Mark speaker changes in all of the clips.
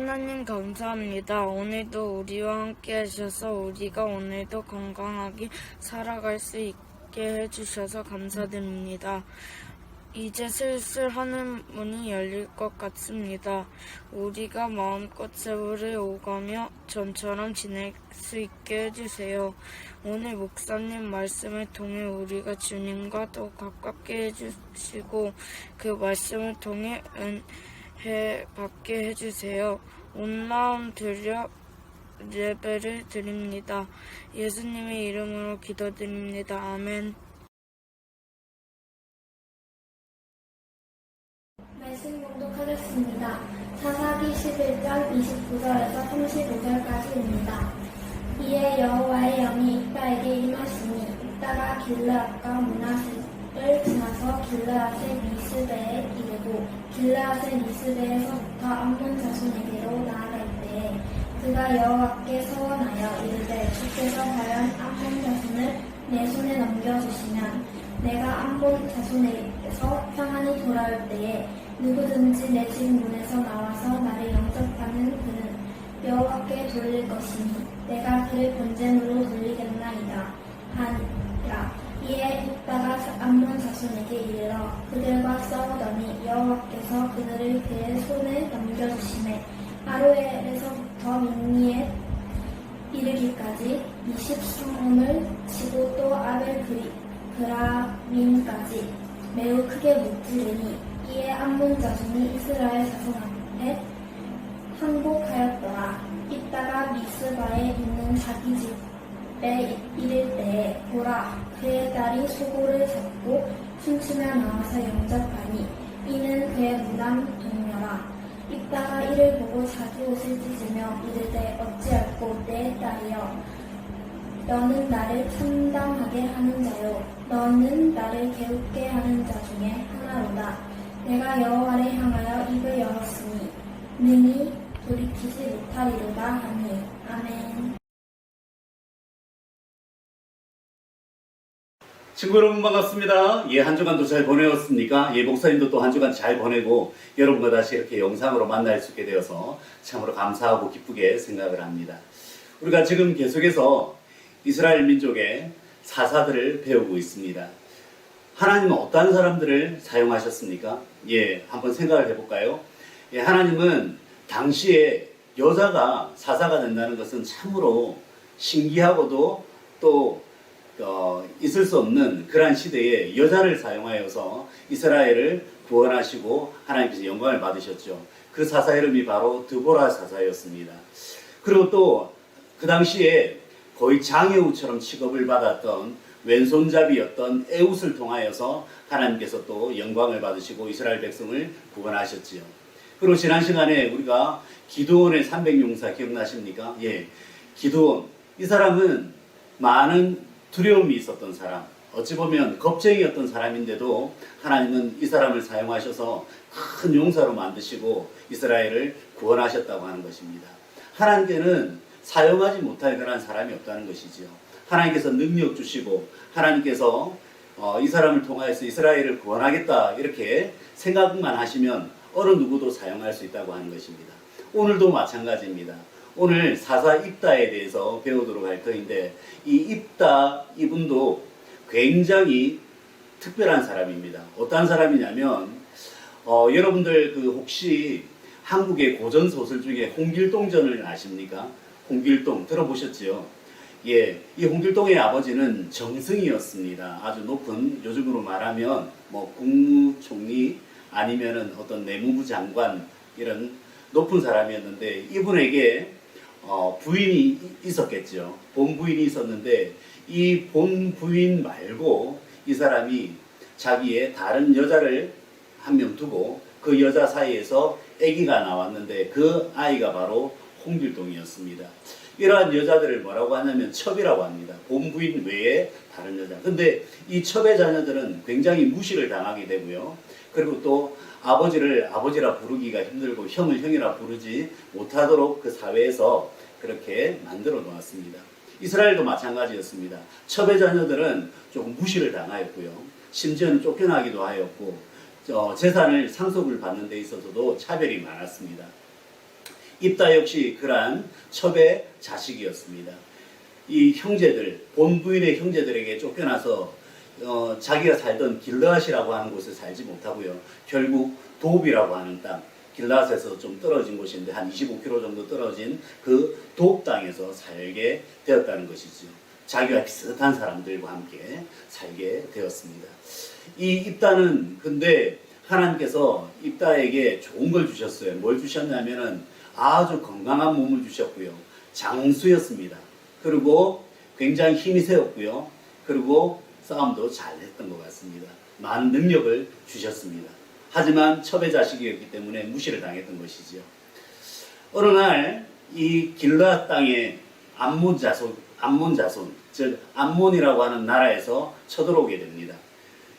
Speaker 1: 하나님 감사합니다. 오늘도 우리와 함께 하셔서 우리가 오늘도 건강하게 살아갈 수 있게 해주셔서 감사드립니다. 이제 슬슬 하늘 문이 열릴 것 같습니다. 우리가 마음껏 세월을 오가며 전처럼 지낼 수 있게 해주세요. 오늘 목사님 말씀을 통해 우리가 주님과 더 가깝게 해주시고 그 말씀을 통해 은 혜 받게 해주세요. 온 마음 들여 예배를 드립니다. 예수님의 이름으로 기도드립니다. 아멘.
Speaker 2: 말씀 공독하겠습니다. 사사기 11장 29절에서 35절까지입니다. 이에 여호와의 영이 입다에게 임하시니 입다가 길르앗과 문하스 를 지나서 길르앗의 미스베에 이르고 길르앗의 미스베에서부터 암몬 자손에게로 나아갈 때에 그가 여호와께 서원하여 이르되 주께서 과연 암몬 자손을 내 손에 넘겨주시면 내가 암몬 자손에게서 평안히 돌아올 때에 누구든지 내 집 문에서 나와서 나를 영접하는 그는 여호와께 돌릴 것이니 내가 그를 본전으로 돌리겠나이다 하니라 이에 입다가 암몬 자손에게 이르러 그들과 싸우더니 여호와께서 그들을 그의 손에 넘겨주심에 아로엘에서부터 민니에 이르기까지 20수문을 치고 또 아벨 그리, 그라민까지 매우 크게 무찌르니 이에 암몬 자손이 이스라엘 자손 앞에 항복하였더라. 이따가 미스바에 있는 자기 집 에 이를 때에 보라 그의 딸이 소고를 잡고 춤추며 나와서 영접하니 이는 그의 무당 동료라. 이따가 이를 보고 자기 옷을 찢으며 이르되 어찌할꼬 내 딸이여. 너는 나를 참담하게 하는 자요. 너는 나를 개웃게 하는 자 중에 하나로다. 내가 여호와를 향하여 입을 열었으니 능히 돌이키지 못하리로다 하니. 아멘
Speaker 3: 친구 여러분 반갑습니다. 예, 한 주간도 잘 보내었습니까? 예, 목사님도 또 한 주간 잘 보내고 여러분과 다시 이렇게 영상으로 만날 수 있게 되어서 참으로 감사하고 기쁘게 생각을 합니다. 우리가 지금 계속해서 이스라엘 민족의 사사들을 배우고 있습니다. 하나님은 어떤 사람들을 사용하셨습니까? 예, 한번 생각을 해볼까요? 예, 하나님은 당시에 여자가 사사가 된다는 것은 참으로 신기하고도 또 어, 있을 수 없는 그러한 시대에 여자를 사용하여서 이스라엘을 구원하시고 하나님께서 영광을 받으셨죠. 그 사사 이름이 바로 드보라 사사였습니다. 그리고 또 그 당시에 거의 장애우처럼 취급을 받았던 왼손잡이였던 에웃을 통하여서 하나님께서 또 영광을 받으시고 이스라엘 백성을 구원하셨지요. 그리고 지난 시간에 우리가 기도원의 300용사 기억나십니까? 예. 기도원. 이 사람은 많은 두려움이 있었던 사람, 어찌 보면 겁쟁이였던 사람인데도 하나님은 이 사람을 사용하셔서 큰 용사로 만드시고 이스라엘을 구원하셨다고 하는 것입니다. 하나님께는 사용하지 못할 그런 사람이 없다는 것이지요. 하나님께서 능력 주시고 하나님께서 어, 이 사람을 통하여서 이스라엘을 구원하겠다 이렇게 생각만 하시면 어느 누구도 사용할 수 있다고 하는 것입니다. 오늘도 마찬가지입니다. 오늘 사사 입다에 대해서 배우도록 할 터인데 이 입다 이분도 굉장히 특별한 사람입니다. 어떤 사람이냐면 어, 여러분들 그 혹시 한국의 고전 소설 중에 홍길동전을 아십니까? 홍길동 들어보셨지요? 예, 이 홍길동의 아버지는 정승이었습니다. 아주 높은 요즘으로 말하면 뭐 국무총리 아니면은 어떤 내무부 장관 이런 높은 사람이었는데 이분에게 어, 부인이 있었겠죠. 본 부인이 있었는데 이 본 부인 말고 이 사람이 자기의 다른 여자를 한 명 두고 그 여자 사이에서 아기가 나왔는데 그 아이가 바로 홍길동이었습니다. 이러한 여자들을 뭐라고 하냐면 첩이라고 합니다. 본 부인 외에 다른 여자. 근데 이 첩의 자녀들은 굉장히 무시를 당하게 되고요. 그리고 또 아버지를 아버지라 부르기가 힘들고 형을 형이라 부르지 못하도록 그 사회에서 그렇게 만들어 놓았습니다. 이스라엘도 마찬가지였습니다. 첩의 자녀들은 조금 무시를 당하였고요. 심지어는 쫓겨나기도 하였고 어, 재산을 상속을 받는 데 있어서도 차별이 많았습니다. 입다 역시 그러한 첩의 자식이었습니다. 이 형제들, 본 부인의 형제들에게 쫓겨나서 어, 자기가 살던 길르앗이라고 하는 곳에 살지 못하고요. 결국 도읍이라고 하는 땅, 길라앗에서 좀 떨어진 곳인데 한 25km 정도 떨어진 그 도읍 땅에서 살게 되었다는 것이죠. 자기와 비슷한 사람들과 함께 살게 되었습니다. 이 입다는 근데 하나님께서 입다에게 좋은 걸 주셨어요. 뭘 주셨냐면은 아주 건강한 몸을 주셨고요. 장수였습니다. 그리고 굉장히 힘이 세웠고요. 그리고 싸움도 잘했던 것 같습니다. 많은 능력을 주셨습니다. 하지만 첩의 자식이었기 때문에 무시를 당했던 것이지요. 어느 날 이 길라 땅에 암몬 자손, 암몬 자손 즉 암몬이라고 하는 나라에서 쳐들어오게 됩니다.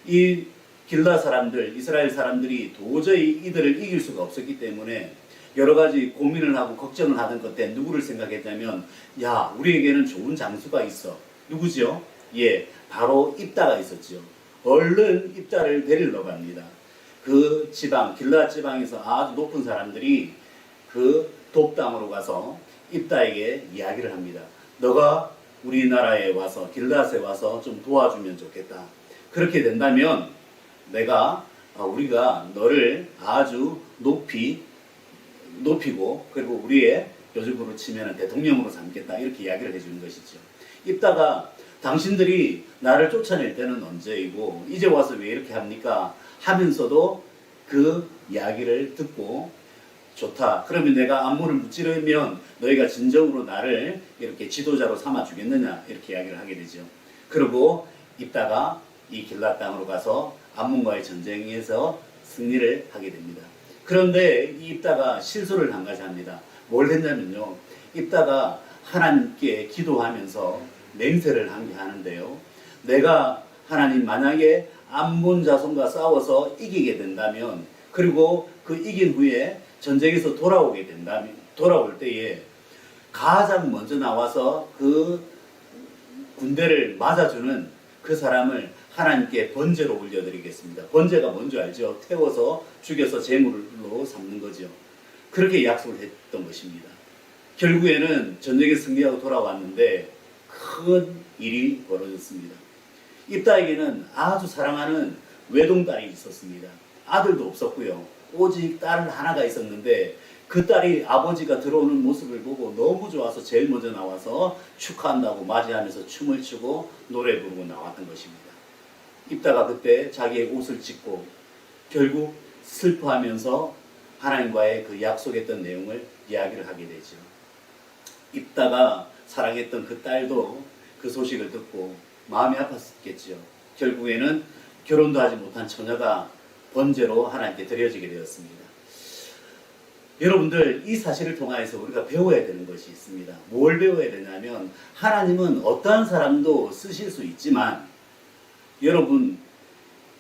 Speaker 3: 이 길라 사람들, 이스라엘 사람들이 도저히 이들을 이길 수가 없었기 때문에 여러 가지 고민을 하고 걱정을 하던 그때 누구를 생각했냐면 야 우리에게는 좋은 장수가 있어 누구죠? 예 바로 입다가 있었죠. 얼른 입다를 데리러 갑니다. 그 지방 길라 지방에서 아주 높은 사람들이 그 돕당으로 가서 입다에게 이야기를 합니다. 너가 우리나라에 와서 길라스에 와서 좀 도와주면 좋겠다. 그렇게 된다면 내가 아, 우리가 너를 아주 높이 높이고 그리고 우리의 요즘으로 치면 대통령으로 삼겠다 이렇게 이야기를 해주는 것이죠. 입다가 당신들이 나를 쫓아낼 때는 언제이고 이제 와서 왜 이렇게 합니까? 하면서도 그 이야기를 듣고 좋다. 그러면 내가 안무를 무찌르면 너희가 진정으로 나를 이렇게 지도자로 삼아 주겠느냐 이렇게 이야기를 하게 되죠. 그리고 입다가 이 길라 땅으로 가서 암몬과의 전쟁에서 승리를 하게 됩니다. 그런데 이 입다가 실수를 한 가지 합니다. 뭘 했냐면요. 입다가 하나님께 기도하면서 맹세를 한 게 하는데요. 내가 하나님 만약에 암몬 자손과 싸워서 이기게 된다면 그리고 그 이긴 후에 전쟁에서 돌아오게 된다면 돌아올 때에 가장 먼저 나와서 그 군대를 맞아주는 그 사람을 하나님께 번제로 올려드리겠습니다. 번제가 뭔지 알죠? 태워서 죽여서 제물로 삼는 거죠. 그렇게 약속을 했던 것입니다. 결국에는 전쟁에 승리하고 돌아왔는데 큰 일이 벌어졌습니다. 입다에게는 아주 사랑하는 외동딸이 있었습니다. 아들도 없었고요. 오직 딸 하나가 있었는데 그 딸이 아버지가 들어오는 모습을 보고 너무 좋아서 제일 먼저 나와서 축하한다고 맞이하면서 춤을 추고 노래 부르고 나왔던 것입니다. 입다가 그때 자기의 옷을 찢고 결국 슬퍼하면서 하나님과의 그 약속했던 내용을 이야기를 하게 되죠. 입다가 사랑했던 그 딸도 그 소식을 듣고 마음이 아팠겠죠. 결국에는 결혼도 하지 못한 처녀가 번제로 하나님께 드려지게 되었습니다. 여러분들 이 사실을 통하여서 우리가 배워야 되는 것이 있습니다. 뭘 배워야 되냐면 하나님은 어떠한 사람도 쓰실 수 있지만 여러분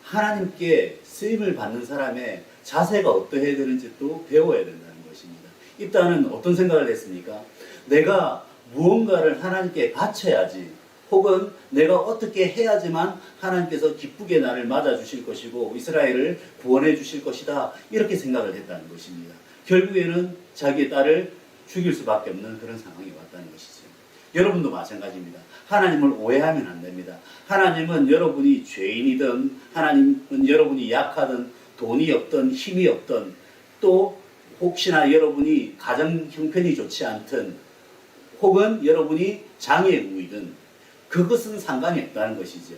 Speaker 3: 하나님께 쓰임을 받는 사람의 자세가 어떠해야 되는지 또 배워야 된다는 것입니다. 입다는 어떤 생각을 했습니까? 내가 무언가를 하나님께 바쳐야지 혹은 내가 어떻게 해야지만 하나님께서 기쁘게 나를 맞아 주실 것이고 이스라엘을 구원해 주실 것이다 이렇게 생각을 했다는 것입니다. 결국에는 자기의 딸을 죽일 수밖에 없는 그런 상황이 왔다는 것이죠. 여러분도 마찬가지입니다. 하나님을 오해하면 안 됩니다. 하나님은 여러분이 죄인이든 하나님은 여러분이 약하든 돈이 없든 힘이 없든 또 혹시나 여러분이 가정 형편이 좋지 않든 혹은 여러분이 장애 우이든 그것은 상관이 없다는 것이죠.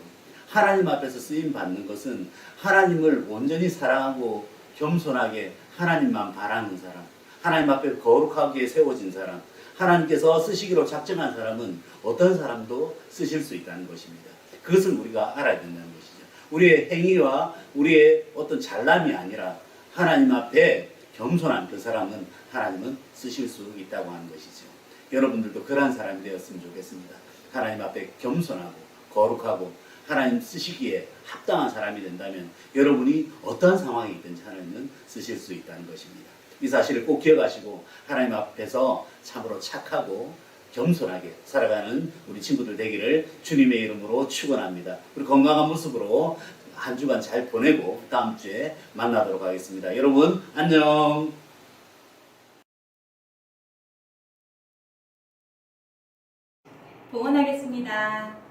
Speaker 3: 하나님 앞에서 쓰임 받는 것은 하나님을 온전히 사랑하고 겸손하게 하나님만 바라는 사람, 하나님 앞에 거룩하게 세워진 사람, 하나님께서 쓰시기로 작정한 사람은 어떤 사람도 쓰실 수 있다는 것입니다. 그것을 우리가 알아야 된다는 것이죠. 우리의 행위와 우리의 어떤 잘남이 아니라 하나님 앞에 겸손한 그 사람은 하나님은 쓰실 수 있다고 하는 것이죠. 여러분들도 그러한 사람이 되었으면 좋겠습니다. 하나님 앞에 겸손하고 거룩하고 하나님 쓰시기에 합당한 사람이 된다면 여러분이 어떠한 상황이 있든지 하나님은 쓰실 수 있다는 것입니다. 이 사실을 꼭 기억하시고 하나님 앞에서 참으로 착하고 겸손하게 살아가는 우리 친구들 되기를 주님의 이름으로 축원합니다. 우리 건강한 모습으로 한 주간 잘 보내고 다음 주에 만나도록 하겠습니다. 여러분 안녕.
Speaker 4: 봉헌하겠습니다.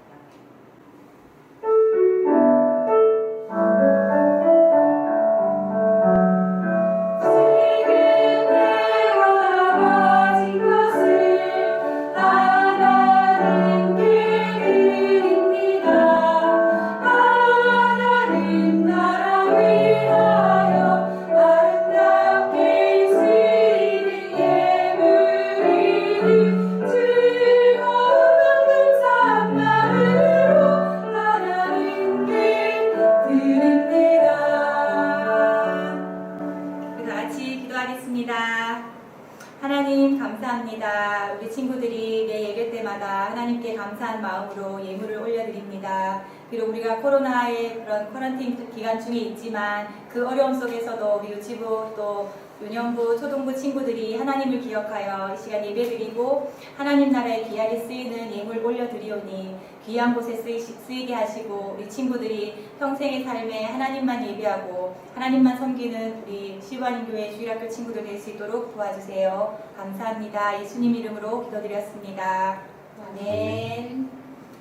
Speaker 4: 하나님께 감사한 마음으로 예물을 올려드립니다. 비록 우리가 코로나의 그런 쿼런틴 기간 중에 있지만 그 어려움 속에서도 우리 유치부 또 유년부, 초등부 친구들이 하나님을 기억하여 이 시간 예배드리고 하나님 나라에 귀하게 쓰이는 예물 올려드리오니 귀한 곳에 쓰이, 쓰이게 하시고 우리 친구들이 평생의 삶에 하나님만 예배하고 하나님만 섬기는 우리 시부하님교회 주일학교 친구들 될 수 있도록 도와주세요. 감사합니다. 예수님 이름으로 기도드렸습니다. 아멘.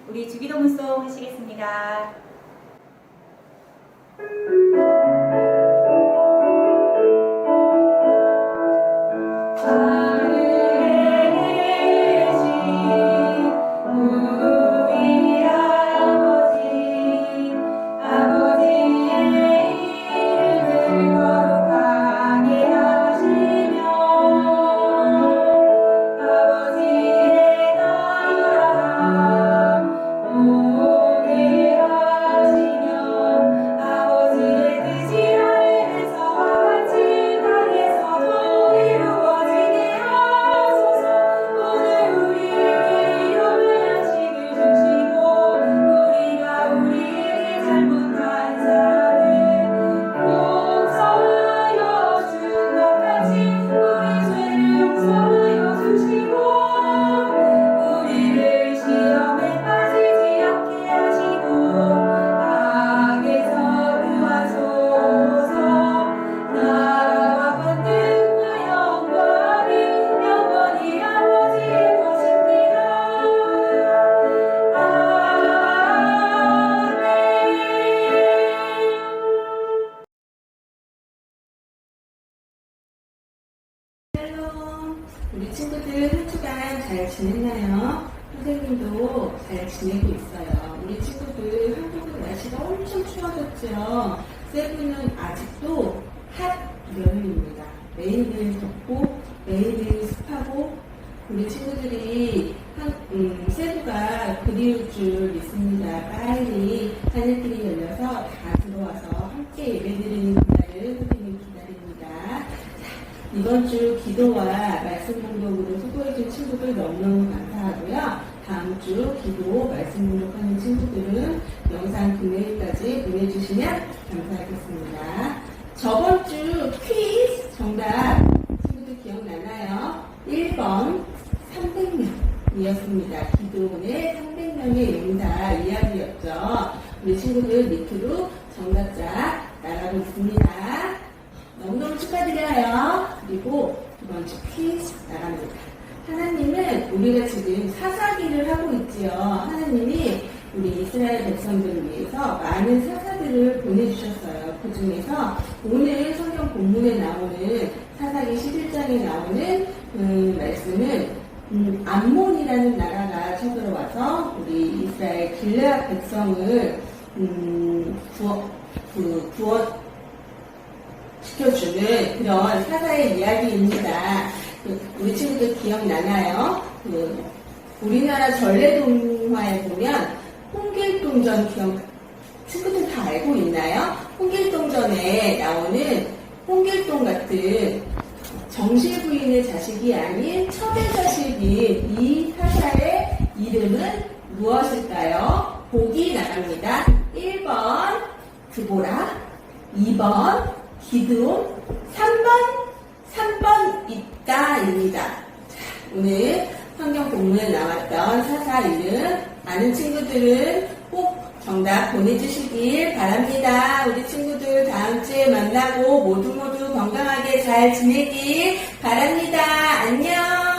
Speaker 4: 우리 주기도문송 하시겠습니다.
Speaker 5: 매일매일 덥고 매일매일 습하고 우리 친구들이 한, 음, 세부가 그리울 줄 믿습니다. 빨리 하늘길이 열려서 다 들어와서 함께 예배드리는 그날을 선생님 기다립니다. 이번 주 기도와 말씀 공독으로 수고해준 친구들 너무너무 감사하고요. 다음 주 기도 말씀 공독 축하드려요. 그리고 이번 주 퀴즈 나갑니다. 하나님은 우리가 지금 사사기를 하고 있지요. 하나님이 우리 이스라엘 백성들을 위해서 많은 사사들을 보내주셨어요. 그 중에서 오늘 성경 본문에 나오는 사사기 11장에 나오는 그 말씀은 음, 암몬이라는 나라가 쳐들어와서 우리 이스라엘 길르앗 백성을 음, 구워, 그, 구워 시켜주는 그런 사사의 이야기입니다. 그 우리 친구들 기억나나요? 그 우리나라 전래동화에 보면 홍길동전 기억 친구들 다 알고 있나요? 홍길동전에 나오는 홍길동 같은 정실 부인의 자식이 아닌 첩의 자식인 이 사사의 이름은 무엇일까요? 보기 나갑니다. 1번 드보라, 2번 기드온, 3번 3번 있다입니다. 자, 오늘 성경 본문에 나왔던 사사 이름 아는 친구들은 꼭 정답 보내주시길 바랍니다. 우리 친구들 다음 주에 만나고 모두 모두 건강하게 잘 지내길 바랍니다. 안녕.